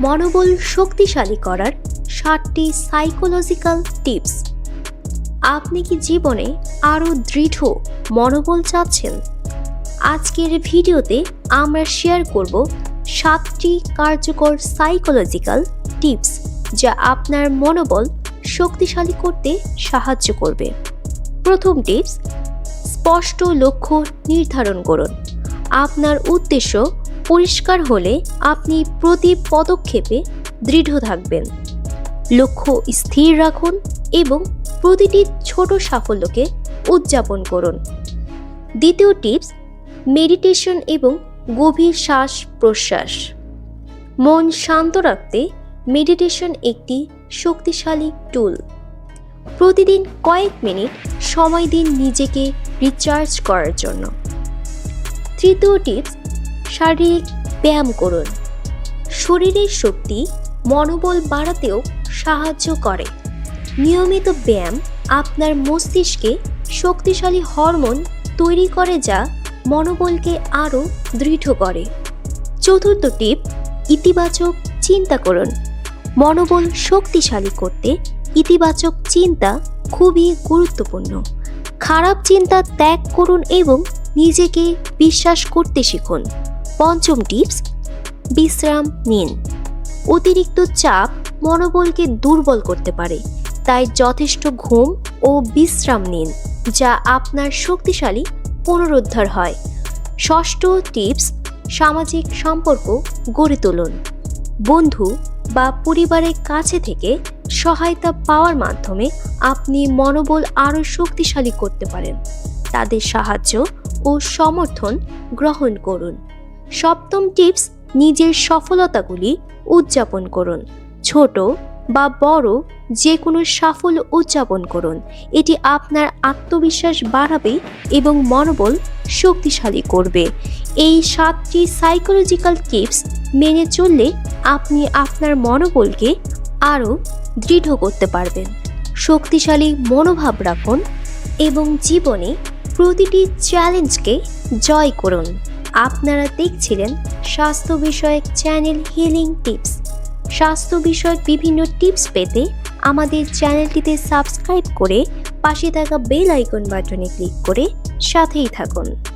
মনোবল শক্তিশালী করার সাতটি সাইকোলজিক্যাল টিপস আপনি কি জীবনে আরও দৃঢ় মনোবল চাচ্ছেন? আজকের ভিডিওতে আমরা শেয়ার করব সাতটি কার্যকর সাইকোলজিক্যাল টিপস যা আপনার মনোবল শক্তিশালী করতে সাহায্য করবে। প্রথম টিপস স্পষ্ট লক্ষ্য নির্ধারণ করুন। আপনার উদ্দেশ্য পরিষ্কার হলে আপনি প্রতি পদক্ষেপে দৃঢ় থাকবেন। লক্ষ্য স্থির রাখুন এবং প্রতিটি ছোট সাফল্যকে উদযাপন করুন। দ্বিতীয় টিপস মেডিটেশন এবং গভীর শ্বাস প্রশ্বাস। মন শান্ত রাখতে মেডিটেশন একটি শক্তিশালী টুল প্রতিদিন কয়েক মিনিট সময় দিন নিজেকে রিচার্জ করার জন্য। তৃতীয় টিপস শারীরিক ব্যায়াম করুন। শরীরের শক্তি মনোবল বাড়াতেও সাহায্য করে। নিয়মিত ব্যায়াম আপনার মস্তিষ্কে শক্তিশালী হরমোন তৈরি করে যা মনোবলকে আরও দৃঢ় করে। চতুর্থ টিপ, ইতিবাচক চিন্তা করুন। মনোবল শক্তিশালী করতে ইতিবাচক চিন্তা খুবই গুরুত্বপূর্ণ। খারাপ চিন্তা ত্যাগ করুন এবং নিজেকে বিশ্বাস করতে শিখুন। পঞ্চম টিপস, বিশ্রাম নিন। অতিরিক্ত চাপ মনোবলকে দুর্বল করতে পারে, তাই যথেষ্ট ঘুম ও বিশ্রাম নিন, যা আপনার শক্তিশালী পুনরুদ্ধার হয়। ষষ্ঠ টিপস, সামাজিক সম্পর্ক গড়ে তুলুন। বন্ধু বা পরিবারের কাছে থেকে সহায়তা পাওয়ার মাধ্যমে আপনি মনোবল আরও শক্তিশালী করতে পারেন। তাদের সাহায্য ও সমর্থন গ্রহণ করুন। সপ্তম টিপস নিজের সফলতাগুলি উদযাপন করুন। ছোট বা বড় যে কোনো সাফল্য উদযাপন করুন। এটি আপনার আত্মবিশ্বাস বাড়াবে এবং মনোবল শক্তিশালী করবে। এই সাতটি সাইকোলজিক্যাল টিপস মেনে চললে আপনি আপনার মনোবলকে আরও দৃঢ় করতে পারবেন। শক্তিশালী মনোভাব রাখুন এবং জীবনে প্রতিটি চ্যালেঞ্জকে জয় করুন। আপনারা দেখছিলেন স্বাস্থ্য বিষয়ক চ্যানেল হিলিং টিপস স্বাস্থ্য বিষয়ক বিভিন্ন টিপস পেতে আমাদের চ্যানেলটিতে সাবস্ক্রাইব করে পাশে থাকা বেল আইকন বাটনে ক্লিক করে সাথেই থাকুন।